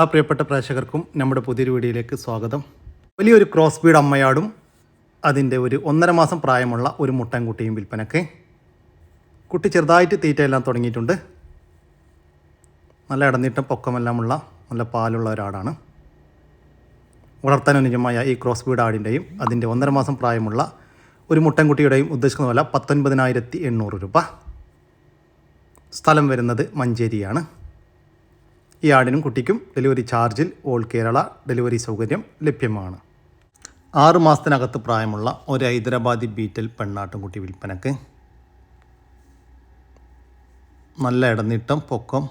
ആ പ്രിയപ്പെട്ട പ്രേക്ഷകർക്കും നമ്മുടെ പുതിയൊരു വീഡിയോയിലേക്ക് സ്വാഗതം. വലിയൊരു ക്രോസ് ബീഡ് അമ്മയാടും അതിന്റെ ഒരു ഒന്നര മാസം പ്രായമുള്ള ഒരു മുട്ടൻകുട്ടിയും വിൽപ്പനക്ക് കുട്ടി ചെറുതായിട്ട് തീറ്റയെല്ലാം തുടങ്ങിയിട്ടുണ്ട്. നല്ല ഇടനീട്ടം പൊക്കമെല്ലാമുള്ള നല്ല പാലുള്ള ഒരാടാണ്. വളർത്താൻ അനുയോജ്യമായ ഈ ക്രോസ് ബീഡ് ആടിന്റെയും അതിന്റെ ഒന്നര മാസം പ്രായമുള്ള ഒരു മുട്ടൻകുട്ടിയുടെയും ഉദ്ദേശിക്കുന്ന വില പത്തൊൻപതിനായിരത്തി എണ്ണൂറ് രൂപ. സ്ഥലം വരുന്നത് മഞ്ചേരിയാണ്. ഈ ആടിനും കുട്ടിക്കും ഡെലിവറി ചാർജിൽ ഓൾ കേരള ഡെലിവറി സൗകര്യം ലഭ്യമാണ്. ആറു മാസത്തിനകത്ത് പ്രായമുള്ള ഒരു ഹൈദരാബാദി ബീറ്റൽ പെണ്ണാട്ടുംകുട്ടി വിൽപ്പനക്ക്. നല്ല ഇടനീട്ടം പൊക്കം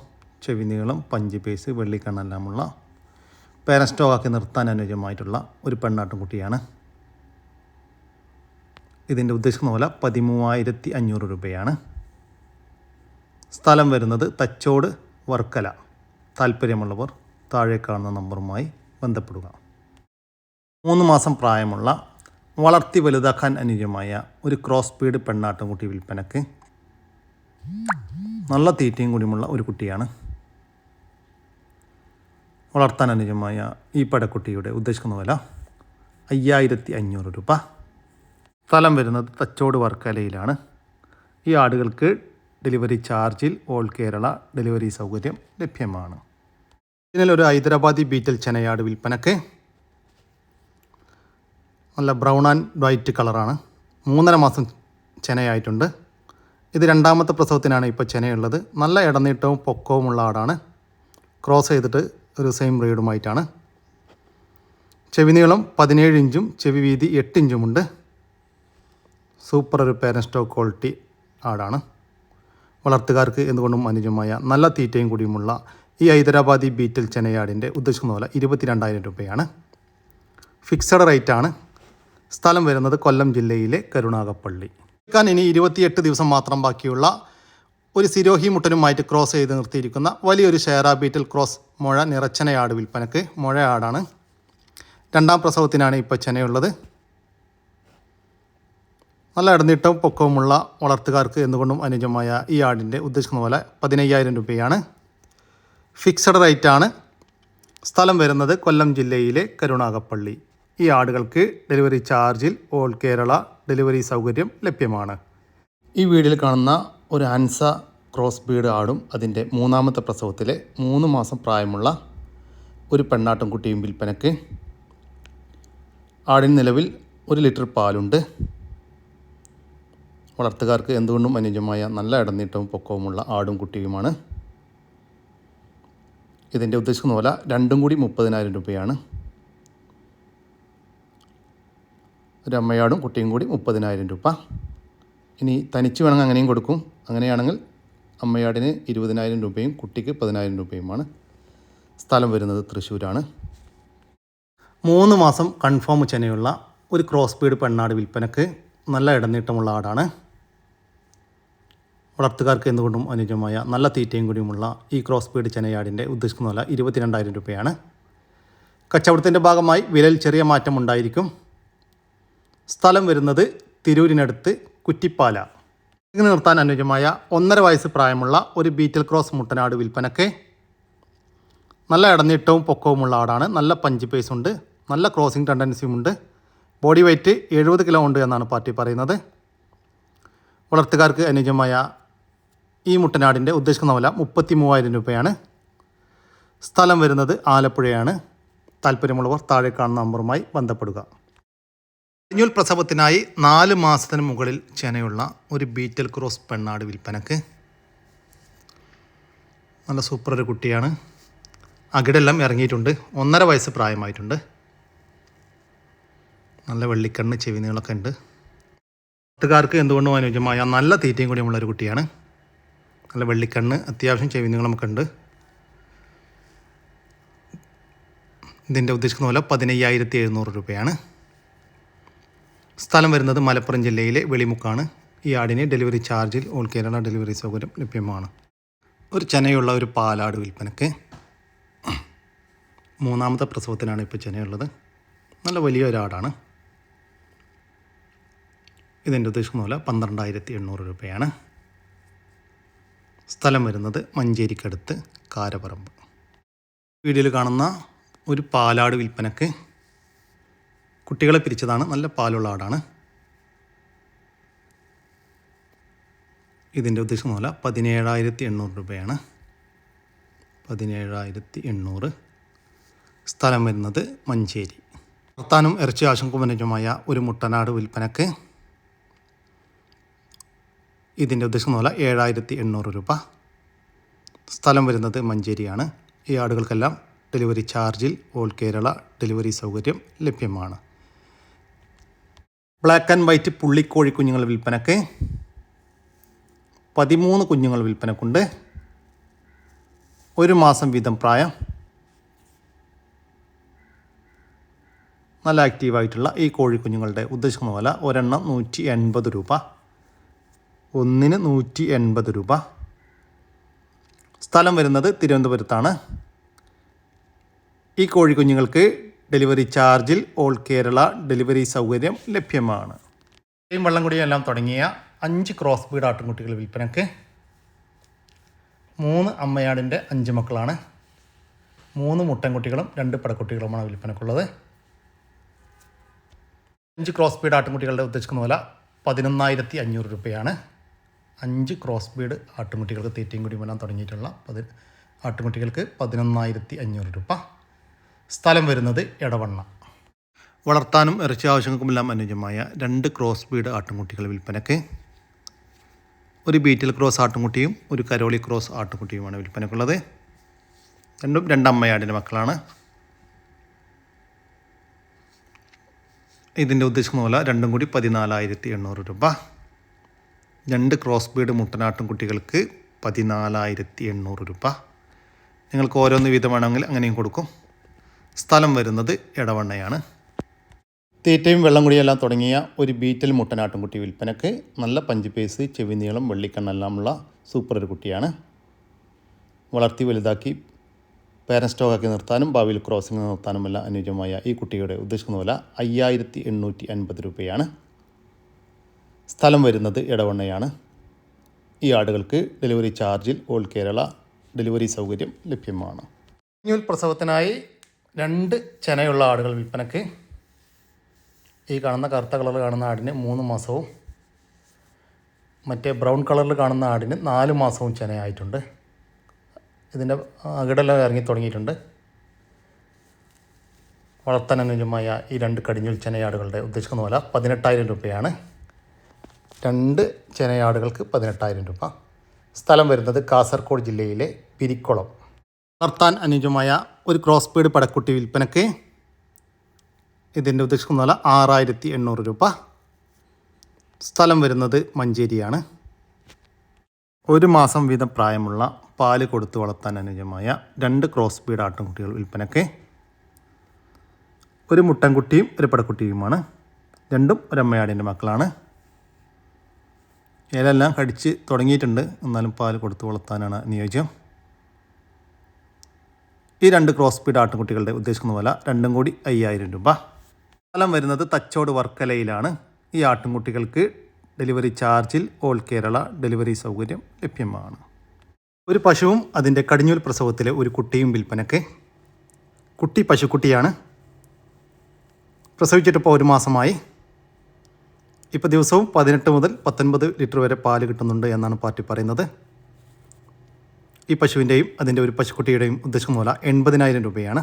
ചെവി നീളം പഞ്ച് പേസ് വെള്ളിക്കണ്ണെല്ലാമുള്ള പേരസ്റ്റോക്കാക്കി നിർത്താൻ അനുയോജ്യമായിട്ടുള്ള ഒരു പെണ്ണാട്ടുംകുട്ടിയാണ് ഇതിന്റെ ഉദ്ദേശിക്കുന്ന പോലെ പതിമൂവായിരത്തി അഞ്ഞൂറ് രൂപയാണ്. സ്ഥലം വരുന്നത് തച്ചോട് വർക്കല. താല്പര്യമുള്ളവർ താഴെ കാണുന്ന നമ്പറുമായി ബന്ധപ്പെടുക. മൂന്ന് മാസം പ്രായമുള്ള വളർത്തി വലുതാക്കാൻ അനുയോജ്യമായ ഒരു ക്രോസ് സ്പീഡ് പെണ്ണാട്ടുംകുട്ടി വിൽപ്പനക്ക് നല്ല തീറ്റയും കൂടിയുമുള്ള ഒരു കുട്ടിയാണ്. വളർത്താൻ അനുയോജ്യമായ ഈ പടക്കുട്ടിയുടെ ഉദ്ദേശിക്കുന്ന വില അയ്യായിരത്തി അഞ്ഞൂറ് രൂപ. സ്ഥലം വരുന്നത് തച്ചോട് വർക്കലയിലാണ്. ഈ ആടുകൾക്ക് ഡെലിവറി ചാർജിൽ ഓൾ കേരള ഡെലിവറി സൗകര്യം ലഭ്യമാണ്. ഇതിലൊരു ഹൈദരാബാദി ബീറ്റൽ ചെനയാട് വിൽപ്പനക്ക്. നല്ല ബ്രൗൺ ആൻഡ് വൈറ്റ് കളറാണ് മൂന്നര മാസം ചെനയായിട്ടുണ്ട്. ഇത് രണ്ടാമത്തെ പ്രസവത്തിനാണ് ഇപ്പോൾ ചെനയുള്ളത്. നല്ല ഇടനീട്ടവും പൊക്കവുമുള്ള ആടാണ്. ക്രോസ് ചെയ്തിട്ട് ഒരു സെയിം ബ്രീഡുമായിട്ടാണ് ചെവി നീളം പതിനേഴ് ഇഞ്ചും ചെവി വീതി എട്ട് ഇഞ്ചുമുണ്ട് സൂപ്പർ ഒരു പേരൻ സ്റ്റോക്ക് ക്വാളിറ്റി ആടാണ്. വളർത്തുകാർക്ക് എന്തുകൊണ്ടും അനുജമായ നല്ല തീറ്റയും കൂടിയുമുള്ള ഈ ഹൈദരാബാദി ബീറ്റൽ ചെനയാടിന്റെ ഉദ്ദേശിക്കുന്ന പോലെ ഇരുപത്തിരണ്ടായിരം രൂപയാണ്. ഫിക്സഡ് റേറ്റ് ആണ്. സ്ഥലം വരുന്നത് കൊല്ലം ജില്ലയിലെ കരുണാകപ്പള്ളി വിൽക്കാൻ ഇനി ഇരുപത്തിയെട്ട് ദിവസം മാത്രം ബാക്കിയുള്ള ഒരു സിരോഹി മുട്ടനുമായിട്ട് ക്രോസ് ചെയ്ത് നിർത്തിയിരിക്കുന്ന വലിയൊരു ഷെയറ ബീറ്റൽ ക്രോസ് മുഴ നിറച്ചനയാട് വിൽപ്പനക്ക് മുഴ ആടാണ് രണ്ടാം പ്രസവത്തിനാണ് ഇപ്പോൾ ചെനയുള്ളത് നല്ല ഇടനീട്ടവും പൊക്കവുമുള്ള വളർത്തുകാർക്ക് എന്തുകൊണ്ടും അനുജമായ ഈ ആടിന്റെ ഉദ്ദേശിക്കുന്ന പോലെ പതിനയ്യായിരം രൂപയാണ്. ഫിക്സഡ് റേറ്റാണ് സ്ഥലം വരുന്നത് കൊല്ലം ജില്ലയിലെ കരുണാകപ്പള്ളി ഈ ആടുകൾക്ക് ഡെലിവറി ചാർജിൽ ഓൾ കേരള ഡെലിവറി സൗകര്യം ലഭ്യമാണ്. ഈ വീഡിയോയിൽ കാണുന്ന ഒരു ആൻസ ക്രോസ് ബീഡ് ആടും അതിന്റെ മൂന്നാമത്തെ പ്രസവത്തിലെ മൂന്ന് മാസം പ്രായമുള്ള ഒരു പെണ്ണാട്ടും കുട്ടിയും വിൽപ്പനക്ക് ആടിന് നിലവിൽ ഒരു ലിറ്റർ പാലുണ്ട്. വളർത്തുകാർക്ക് എന്തുകൊണ്ടും അനുയോജ്യമായ നല്ല ഇടനീട്ടവും പൊക്കവുമുള്ള ആടും കുട്ടിയുമാണ്. ഇതിന്റെ ഉദ്ദേശിക്കുന്ന പോലെ രണ്ടും കൂടി മുപ്പതിനായിരം രൂപയാണ്. ഒരു അമ്മയാടും കുട്ടിയും കൂടി മുപ്പതിനായിരം രൂപ. ഇനി തനിച്ച് വേണമെങ്കിൽ അങ്ങനെയും കൊടുക്കും. അങ്ങനെയാണെങ്കിൽ അമ്മയാടിന് ഇരുപതിനായിരം രൂപയും കുട്ടിക്ക് പതിനായിരം രൂപയുമാണ് സ്ഥലം വരുന്നത് തൃശ്ശൂരാണ്. മൂന്ന് മാസം കൺഫേം ചെനയുള്ള ഒരു ക്രോസ് ബീഡ് പെണ്ണാട് വിൽപ്പനക്ക് നല്ല ഇടനീട്ടമുള്ള ആടാണ്. വളർത്തുകാർക്ക് എന്തുകൊണ്ടും അനുയോജ്യമായ നല്ല തീറ്റയും കൂടിയുമുള്ള ഈ ക്രോസ് ബീഡ് ചെനയാടിന്റെ ഉദ്ദേശിക്കുന്ന വില ഇരുപത്തിരണ്ടായിരം രൂപയാണ്. കച്ചവടത്തിന്റെ ഭാഗമായി വിലയിൽ ചെറിയ മാറ്റം ഉണ്ടായിരിക്കും. സ്ഥലം വരുന്നത് തിരൂരിനടുത്ത് കുറ്റിപ്പാല. ഇങ്ങനെ നിർത്താൻ അനുയോജ്യമായ ഒന്നര വയസ്സ് പ്രായമുള്ള ഒരു ബീറ്റൽ ക്രോസ് മുട്ടനാട് വിൽപ്പനക്ക്. നല്ല ഇടനീട്ടവും പൊക്കവുമുള്ള ആടാണ്. നല്ല പഞ്ച് പേസ് ഉണ്ട്. നല്ല ക്രോസിംഗ് ടെൻഡൻസിയും ഉണ്ട്. ബോഡി വെയ്റ്റ് എഴുപത് കിലോ ഉണ്ട് എന്നാണ് പാർട്ടി പറയുന്നത്. വളർത്തുകാർക്ക് അനുയോജ്യമായ ഈ മുട്ടനാടിന്റെ ഉദ്ദേശിക്കുന്ന വില മുപ്പത്തി മൂവായിരം രൂപയാണ്. സ്ഥലം വരുന്നത് ആലപ്പുഴയാണ്. താല്പര്യമുള്ളവർ താഴെ കാണുന്ന നമ്പറുമായി ബന്ധപ്പെടുക. കഴിഞ്ഞൂൽ പ്രസവത്തിനായി നാല് മാസത്തിന് മുകളിൽ ചെനയുള്ള ഒരു ബീറ്റൽ ക്രോസ് പെണ്ണാട് വിൽപ്പനക്ക്. നല്ല സൂപ്പർ ഒരു കുട്ടിയാണ്. അകിടെല്ലാം ഇറങ്ങിയിട്ടുണ്ട്. ഒന്നര വയസ്സ് പ്രായമായിട്ടുണ്ട്. നല്ല വെള്ളിക്കണ്ണ് ചെവി നീളമൊക്കെ ഉണ്ട്. നാട്ടുകാർക്ക് എന്തുകൊണ്ടും അനുയോജ്യമായ നല്ല തീറ്റയും കൂടിയുമുള്ള ഒരു കുട്ടിയാണ്. നല്ല വെള്ളിക്കണ്ണ് അത്യാവശ്യം ചെവി നമുക്കുണ്ട് ഇതിന്റെ ഉദ്ദേശിക്കുന്ന പോലെ പതിനയ്യായിരത്തി എഴുന്നൂറ് രൂപയാണ്. സ്ഥലം വരുന്നത് മലപ്പുറം ജില്ലയിലെ വെളിമുക്കാണ്. ഈ ആടിന് ഡെലിവറി ചാർജിൽ ഓൾ കേരള ഡെലിവറി സൗകര്യം ലഭ്യമാണ്. ഒരു ചെനയുള്ള ഒരു പാലാട് വിൽപ്പനക്ക്. മൂന്നാമത്തെ പ്രസവത്തിനാണ് ഇപ്പോൾ ചെനയുള്ളത്. നല്ല വലിയ ഒരാടാണ് ഇതിന്റെ ഉദ്ദേശിക്കുന്ന പോലെ പന്ത്രണ്ടായിരത്തി എണ്ണൂറ് രൂപയാണ്. സ്ഥലം വരുന്നത് മഞ്ചേരിക്കടുത്ത് കാരപറമ്പ്. വീഡിയോയിൽ കാണുന്ന ഒരു പാലാട് വിൽപ്പനക്ക് കുട്ടികളെ പിരിച്ചതാണ്. നല്ല പാലുള്ള ആടാണ്. ഇതിന്റെ ഉദ്ദേശം പോലെ പതിനേഴായിരത്തി എണ്ണൂറ് രൂപയാണ്. പതിനേഴായിരത്തി എണ്ണൂറ് സ്ഥലം വരുന്നത് മഞ്ചേരി. വർത്താനും ഇറച്ചി ആശങ്കമനുജമായ ഒരു മുട്ടനാട് വിൽപ്പനക്ക് ഇതിന്റെ ഉദ്ദേശം മൂല ഏഴായിരത്തി എണ്ണൂറ് രൂപ. സ്ഥലം വരുന്നത് മഞ്ചേരിയാണ്. ഈ ആടുകൾക്കെല്ലാം ഡെലിവറി ചാർജിൽ ഓൾ കേരള ഡെലിവറി സൗകര്യം ലഭ്യമാണ്. ബ്ലാക്ക് ആൻഡ് വൈറ്റ് പുള്ളിക്കോഴി കുഞ്ഞുങ്ങൾ വിൽപ്പനക്ക് പതിമൂന്ന് കുഞ്ഞുങ്ങൾ വിൽപ്പനക്കുണ്ട്. ഒരു മാസം വീതം പ്രായം. നല്ല ആക്റ്റീവായിട്ടുള്ള ഈ കോഴിക്കുഞ്ഞുങ്ങളുടെ ഉദ്ദേശിക്കുന്ന പോലെ ഒരെണ്ണം നൂറ്റി എൺപത് രൂപ. ഒന്നിന് നൂറ്റി എൺപത് രൂപ. സ്ഥലം വരുന്നത് തിരുവനന്തപുരത്താണ്. ഈ കോഴിക്കുഞ്ഞുങ്ങൾക്ക് ഡെലിവറി ചാർജിൽ ഓൾ കേരള ഡെലിവറി സൗകര്യം ലഭ്യമാണ്. വെള്ളംകുടിയും എല്ലാം തുടങ്ങിയ അഞ്ച് ക്രോസ് ബീഡ് ആട്ടുംകുട്ടികൾ വിൽപ്പനക്ക് മൂന്ന് അമ്മയാടിന്റെ അഞ്ച് മക്കളാണ്. മൂന്ന് മുട്ടൻകുട്ടികളും രണ്ട് പടക്കുട്ടികളുമാണ് വിൽപ്പനക്കുള്ളത്. അഞ്ച് ക്രോസ് ബീഡ് ആട്ടുംകുട്ടികളുടെ ഉദ്ദേശിക്കുന്ന വില പതിനൊന്നായിരത്തി അഞ്ഞൂറ് രൂപയാണ്. അഞ്ച് ക്രോസ് ബീഡ് ആട്ടുമുട്ടികൾക്ക് തീറ്റയും കൂടി വരാൻ തുടങ്ങിയിട്ടുള്ള പതി ആട്ടുമുട്ടികൾക്ക് പതിനൊന്നായിരത്തി അഞ്ഞൂറ് രൂപ. സ്ഥലം വരുന്നത് എടവണ്ണ. വളർത്താനും ഇറച്ചി ആവശ്യങ്ങൾക്കുമെല്ലാം അനുയോജ്യമായ രണ്ട് ക്രോസ് ബീഡ് ആട്ടുംകുട്ടികൾ വിൽപ്പനയ്ക്ക് ഒരു ബീറ്റിൽ ക്രോസ് ആട്ടുംകുട്ടിയും ഒരു കരോളി ക്രോസ് ആട്ടുംകുട്ടിയുമാണ് വിൽപ്പനക്കുള്ളത്. രണ്ടും രണ്ടമ്മയാടിന്റെ മക്കളാണ്. ഇതിന്റെ ഉദ്ദേശിക്കുന്ന പോലെ രണ്ടും കൂടി പതിനാലായിരത്തി എണ്ണൂറ് രൂപ. രണ്ട് ക്രോസ് ബീഡ് മുട്ടനാട്ടും കുട്ടികൾക്ക് പതിനാലായിരത്തി എണ്ണൂറ് രൂപ. നിങ്ങൾക്ക് ഓരോന്ന് വീതം വേണമെങ്കിൽ അങ്ങനെയും കൊടുക്കും. സ്ഥലം വരുന്നത് ഇടവണ്ണയാണ് തീറ്റയും വെള്ളം കുടിയെല്ലാം തുടങ്ങിയ ഒരു ബീറ്റൽ മുട്ടനാട്ടുംകുട്ടി വിൽപ്പനക്ക് നല്ല പഞ്ച് പേസ് ചെവി നീളം വെള്ളിക്കണ്ണെല്ലാമുള്ള സൂപ്പർ ഒരു കുട്ടിയാണ്. വളർത്തി വലുതാക്കി പേരൻ സ്റ്റോക്കാക്കി നിർത്താനും ഭാവിയിൽ ക്രോസിംഗ് നിർത്താനുമെല്ലാം അനുയോജ്യമായ ഈ കുട്ടിയുടെ ഉദ്ദേശിക്കുന്ന വില അയ്യായിരത്തി എണ്ണൂറ്റി അൻപത് രൂപയാണ്. സ്ഥലം വരുന്നത് ഇടവണ്ണയാണ് ഈ ആടുകൾക്ക് ഡെലിവറി ചാർജിൽ ഓൾ കേരള ഡെലിവറി സൗകര്യം ലഭ്യമാണ്. കുഞ്ഞുൽ പ്രസവത്തിനായി രണ്ട് ചെനയുള്ള ആടുകൾ വിൽപ്പനക്ക്. ഈ കാണുന്ന കറുത്ത കളറിൽ കാണുന്ന ആടിന് മൂന്ന് മാസവും മറ്റേ ബ്രൗൺ കളറിൽ കാണുന്ന ആടിന് നാല് മാസവും ചെനയായിട്ടുണ്ട്. ഇതിന്റെ അകിടെല്ലാം ഇറങ്ങി തുടങ്ങിയിട്ടുണ്ട്. വളർത്താൻ ഈ രണ്ട് കടിഞ്ഞുൽ ചെനയാടുകളുടെ ഉദ്ദേശിക്കുന്ന വില പതിനെട്ടായിരം രൂപയാണ്. രണ്ട് ചെനയാടുകൾക്ക് പതിനെട്ടായിരം രൂപ. സ്ഥലം വരുന്നത് കാസർഗോഡ് ജില്ലയിലെ പിരിക്കുളം. വളർത്താൻ അനുയോജ്യമായ ഒരു ക്രോസ് ബീഡ് പടക്കുട്ടി വിൽപ്പനയ്ക്ക് ഇതിന്റെ ഉദ്ദേശിക്കുന്ന വില ആറായിരത്തി എണ്ണൂറ് രൂപ. സ്ഥലം വരുന്നത് മഞ്ചേരിയാണ്. ഒരു മാസം വീതം പ്രായമുള്ള പാൽ കൊടുത്ത് വളർത്താൻ അനുയോജ്യമായ രണ്ട് ക്രോസ് ബീഡ് ആട്ടുംകുട്ടികൾ വിൽപ്പനക്ക് ഒരു മുട്ടൻകുട്ടിയും ഒരു പടക്കുട്ടിയുമാണ്. രണ്ടും ഒരമ്മയാടിന്റെ മക്കളാണ്. ഇലയെല്ലാം കടിച്ച് തുടങ്ങിയിട്ടുണ്ട്. എന്നാലും പാൽ കൊടുത്ത് വളർത്താനാണ് അനുയോജ്യം ഈ രണ്ട് ക്രോസ് പീഡ് ആട്ടുംകുട്ടികളുടെ ഉദ്ദേശിക്കുന്ന വില രണ്ടും കൂടി അയ്യായിരം രൂപ. ഫലം വരുന്നത് തച്ചോട് വർക്കലയിലാണ്. ഈ ആട്ടുംകുട്ടികൾക്ക് ഡെലിവറി ചാർജിൽ ഓൾ കേരള ഡെലിവറി സൗകര്യം ലഭ്യമാണ്. ഒരു പശുവും അതിന്റെ കടിഞ്ഞൂൽ പ്രസവത്തിലെ ഒരു കുട്ടിയും വിൽപ്പനക്ക് കുട്ടി പശുക്കുട്ടിയാണ്. പ്രസവിച്ചിട്ടിപ്പോൾ ഒരു മാസമായി. ഇപ്പോൾ ദിവസവും പതിനെട്ട് മുതൽ പത്തൊൻപത് ലിറ്റർ വരെ പാൽ കിട്ടുന്നുണ്ട് എന്നാണ് പാർട്ടി പറയുന്നത്. ഈ പശുവിന്റെയും അതിന്റെ ഒരു പശുക്കുട്ടിയുടെയും ഉദ്ദേശം മൂല എൺപതിനായിരം രൂപയാണ്.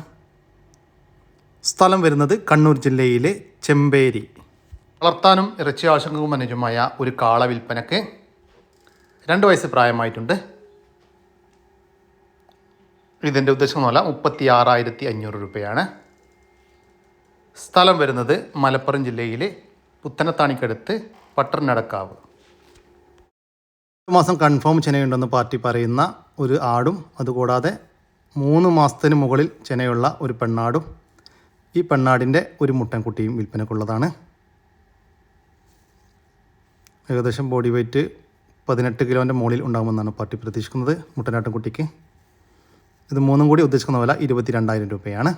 സ്ഥലം വരുന്നത് കണ്ണൂർ ജില്ലയിലെ ചെമ്പേരി. വളർത്താനും ഇറച്ചി ആശങ്കവും അനുജമായ ഒരു കാള വിൽപ്പനക്ക് രണ്ട് വയസ്സ് പ്രായമായിട്ടുണ്ട്. ഇതിന്റെ ഉദ്ദേശം മൂല മുപ്പത്തി ആറായിരത്തി അഞ്ഞൂറ് രൂപയാണ്. സ്ഥലം വരുന്നത് മലപ്പുറം ജില്ലയിലെ പുത്തനത്താണിക്കടുത്ത് ഒരു മാസം കൺഫേം ചെനയുണ്ടെന്ന് പാർട്ടി പറയുന്ന ഒരു ആടും അതുകൂടാതെ മൂന്ന് മാസത്തിന് മുകളിൽ ചെനയുള്ള ഒരു പെണ്ണാടും ഈ പെണ്ണാടിന്റെ ഒരു മുട്ടൻകുട്ടിയും വിൽപ്പനക്കുള്ളതാണ് ഏകദേശം ബോഡി വെയ്റ്റ് പതിനെട്ട് കിലോന്റെ മുകളിൽ ഉണ്ടാകുമെന്നാണ് പാർട്ടി പ്രതീക്ഷിക്കുന്നത് മുട്ടനാട്ടിൻകുട്ടിക്ക് ഇത് മൂന്നും കൂടി ഉദ്ദേശിക്കുന്ന വില ഇരുപത്തി രണ്ടായിരം രൂപയാണ്.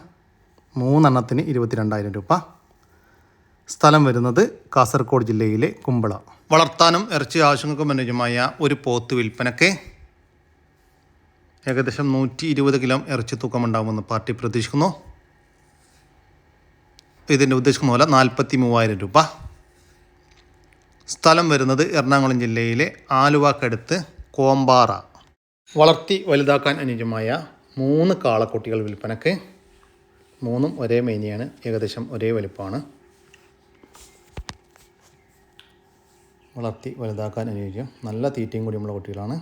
മൂന്നെണ്ണത്തിന് ഇരുപത്തി രണ്ടായിരം രൂപ. സ്ഥലം വരുന്നത് കാസർഗോഡ് ജില്ലയിലെ കുമ്പള. വളർത്താനും ഇറച്ചി ആവശ്യങ്ങൾക്കും അനുജമായ ഒരു പോത്ത് വിൽപ്പനക്ക് ഏകദേശം നൂറ്റി ഇരുപത് കിലോ ഇറച്ചി തൂക്കമുണ്ടാകുമെന്ന് പാർട്ടി പ്രതീക്ഷിക്കുന്നു. ഇതിന്റെ ഉദ്ദേശിക്കുന്ന പോലെ നാൽപ്പത്തി മൂവായിരം രൂപ. സ്ഥലം വരുന്നത് എറണാകുളം ജില്ലയിലെ ആലുവാക്കടുത്ത് കോമ്പാറ. വളർത്തി വലുതാക്കാൻ അനുജമായ മൂന്ന് കാളക്കുട്ടികൾ വിൽപ്പനക്ക്. മൂന്നും ഒരേ മേനിയാണ് ഏകദേശം ഒരേ വലുപ്പമാണ്. വളർത്തി വലുതാക്കാൻ അനുയോജ്യം. നല്ല തീറ്റയും കൂടിയുള്ള കുട്ടികളാണ്.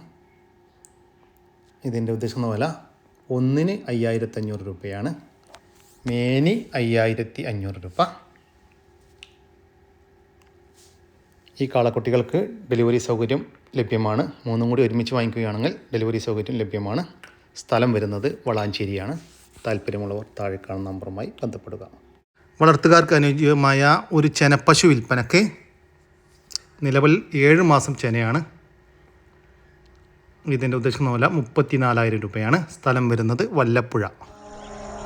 ഇതിന്റെ ഉദ്ദേശിക്കുന്ന വില ഒന്നിന് അയ്യായിരത്തഞ്ഞൂറ് രൂപയാണ്. മേനി അയ്യായിരത്തി അഞ്ഞൂറ് രൂപ. ഈ കാളക്കുട്ടികൾക്ക് ഡെലിവറി സൗകര്യം ലഭ്യമാണ്. മൂന്നും കൂടി ഒരുമിച്ച് വാങ്ങിക്കുകയാണെങ്കിൽ ഡെലിവറി സൗകര്യം ലഭ്യമാണ്. സ്ഥലം വരുന്നത് വളാഞ്ചേരിയാണ്. താല്പര്യമുള്ളവർ താഴെ കാണുന്ന നമ്പറുമായി ബന്ധപ്പെടുക. വളർത്തുകാർക്ക് അനുയോജ്യമായ ഒരു ചെനപ്പശു വിൽപ്പനക്ക് നിലവിൽ ഏഴ് മാസം ചെനയാണ്. ഇതിന്റെ ഉദ്ദേശിക്കുന്ന വില മുപ്പത്തി നാലായിരം രൂപയാണ്. സ്ഥലം വരുന്നത് വല്ലപ്പുഴ.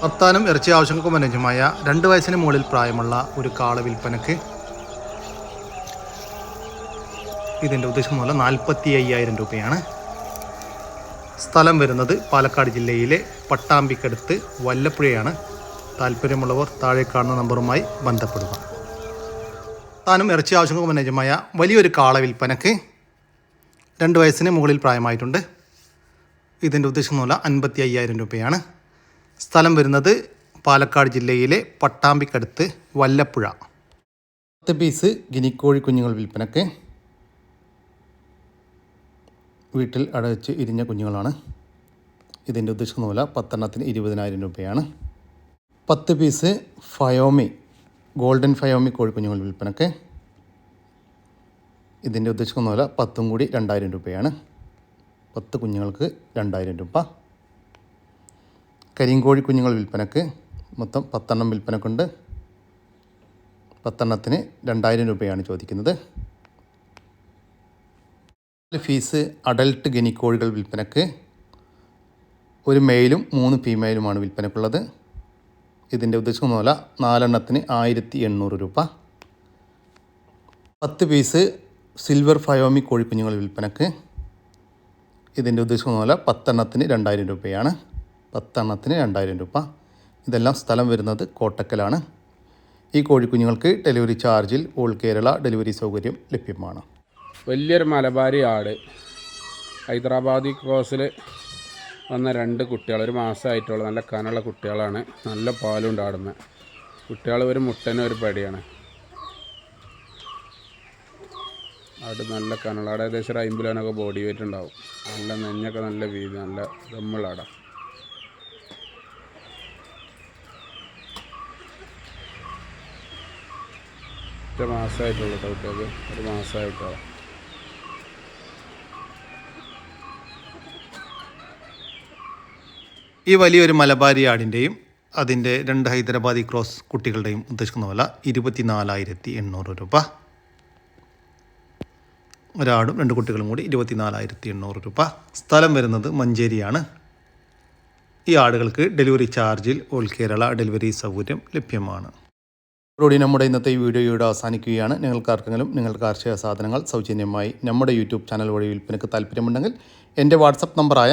വർത്താനം ഇറച്ചി ആവശ്യങ്ങൾക്കും അനുജമായ രണ്ട് വയസ്സിന് മുകളിൽ പ്രായമുള്ള ഒരു കാള വിൽപ്പനക്ക് ഇതിന്റെ ഉദ്ദേശിക്കുന്ന വില നാൽപ്പത്തി അയ്യായിരം രൂപയാണ്. സ്ഥലം വരുന്നത് പാലക്കാട് ജില്ലയിലെ പട്ടാമ്പിക്കടുത്ത് വല്ലപ്പുഴയാണ്. താല്പര്യമുള്ളവർ താഴെ കാണുന്ന നമ്പറുമായി ബന്ധപ്പെടുക. താനും ഇറച്ചി ആവശ്യങ്ങൾക്ക് അനുയോജ്യമായ വലിയൊരു കാള വിൽപ്പനക്ക് രണ്ട് വയസ്സിന് മുകളിൽ പ്രായമായിട്ടുണ്ട്. ഇതിന്റെ ഉദ്ദേശിക്കുന്ന വില അൻപത്തി അയ്യായിരം രൂപയാണ്. സ്ഥലം വരുന്നത് പാലക്കാട് ജില്ലയിലെ പട്ടാമ്പിക്കടുത്ത് വല്ലപ്പുഴ. പത്ത് പീസ് ഗിനിക്കോഴി കുഞ്ഞുങ്ങൾ വിൽപ്പനക്ക്. വീട്ടിൽ അടച്ച് ഇരിഞ്ഞ കുഞ്ഞുങ്ങളാണ്. ഇതിന്റെ ഉദ്ദേശിക്കുന്ന വില പത്തെണ്ണത്തിന് ഇരുപതിനായിരം രൂപയാണ്. പത്ത് പീസ് ഫയോമി ഗോൾഡൻ ഫയോമി കോഴിക്കുഞ്ഞുങ്ങൾ വിൽപ്പനക്ക് ഇതിന്റെ ഉദ്ദേശിക്കുന്ന വില പത്തും കൂടി രണ്ടായിരം രൂപയാണ്. പത്ത് കുഞ്ഞുങ്ങൾക്ക് രണ്ടായിരം രൂപ. കരിങ്കോഴി കുഞ്ഞുങ്ങൾ വിൽപ്പനക്ക് മൊത്തം പത്തെണ്ണം വിൽപ്പനക്കുണ്ട് പത്തെണ്ണത്തിന് രണ്ടായിരം രൂപയാണ് ചോദിക്കുന്നത്. ഫീസ് അഡൽട്ട് ഗനിക്കോഴികൾ വിൽപ്പനക്ക് ഒരു മെയിലും മൂന്ന് ഫീമെയിലുമാണ് വിൽപ്പനക്കുള്ളത്. ഇതിന്റെ ഉദ്ദേശിക്കുന്ന നാലെണ്ണത്തിന് ആയിരത്തി എണ്ണൂറ് രൂപ. പത്ത് പീസ് സിൽവർ ഫയോമി കോഴിക്കുഞ്ഞുങ്ങൾ വിൽപ്പനക്ക്. ഇതിന്റെ ഉദ്ദേശിക്കുന്ന വില പത്തെണ്ണത്തിന് രണ്ടായിരം രൂപയാണ്. പത്തെണ്ണത്തിന് രണ്ടായിരം രൂപ. ഇതെല്ലാം സ്ഥലം വരുന്നത് കോട്ടക്കലാണ്. ഈ കോഴിക്കുഞ്ഞുങ്ങൾക്ക് ഡെലിവറി ചാർജിൽ ഓൾ കേരള ഡെലിവറി സൗകര്യം ലഭ്യമാണ്. വലിയൊരു മലബാരി ആട്. ഹൈദരാബാദി ക്രോസിൽ വന്ന രണ്ട് കുട്ടികൾ ഒരു മാസമായിട്ടുള്ള നല്ല കനുള്ള കുട്ടികളാണ്. നല്ല പാലും ആടുന്ന കുട്ടികൾ ഒരു മുട്ടനും ഒരു പടിയാണ്. ആട് നല്ല കനുള്ള ആട് ഏകദേശം ഒരു അമ്പലാനൊക്കെ ബോഡി വെയിറ്റ് ഉണ്ടാവും. നല്ല നെഞ്ഞൊക്കെ നല്ല വീതി നല്ല ദമ്മുള്ള ആടാ. ഒറ്റ മാസമായിട്ടുള്ളൂ കേട്ടോ കുട്ടികൾക്ക്. ഒരു മാസമായിട്ടോ ഈ വലിയൊരു മലബാരി ആടിന്റെയും അതിന്റെ രണ്ട് ഹൈദരാബാദി ക്രോസ് കുട്ടികളുടെയും ഉദ്ദേശിക്കുന്ന വില ഇരുപത്തി നാലായിരത്തി എണ്ണൂറ് രൂപ. ഒരാടും രണ്ട് കുട്ടികളും കൂടി ഇരുപത്തി നാലായിരത്തി എണ്ണൂറ് രൂപ. സ്ഥലം വരുന്നത് മഞ്ചേരിയാണ്. ഈ ആടുകൾക്ക് ഡെലിവറി ചാർജിൽ ഓൾ കേരള ഡെലിവറി സൗകര്യം ലഭ്യമാണ്. ഇതോടെ നമ്മുടെ ഇന്നത്തെ ഈ വീഡിയോ ഇവിടെ അവസാനിക്കുകയാണ്. നിങ്ങൾക്ക് ആർക്കെങ്കിലും നിങ്ങൾ കാർഷിക സാധനങ്ങൾ സൗജന്യമായി നമ്മുടെ യൂട്യൂബ് ചാനൽ വഴി വിൽപ്പനയ്ക്ക് താല്പര്യമുണ്ടെങ്കിൽ എന്റെ വാട്സപ്പ് നമ്പറായ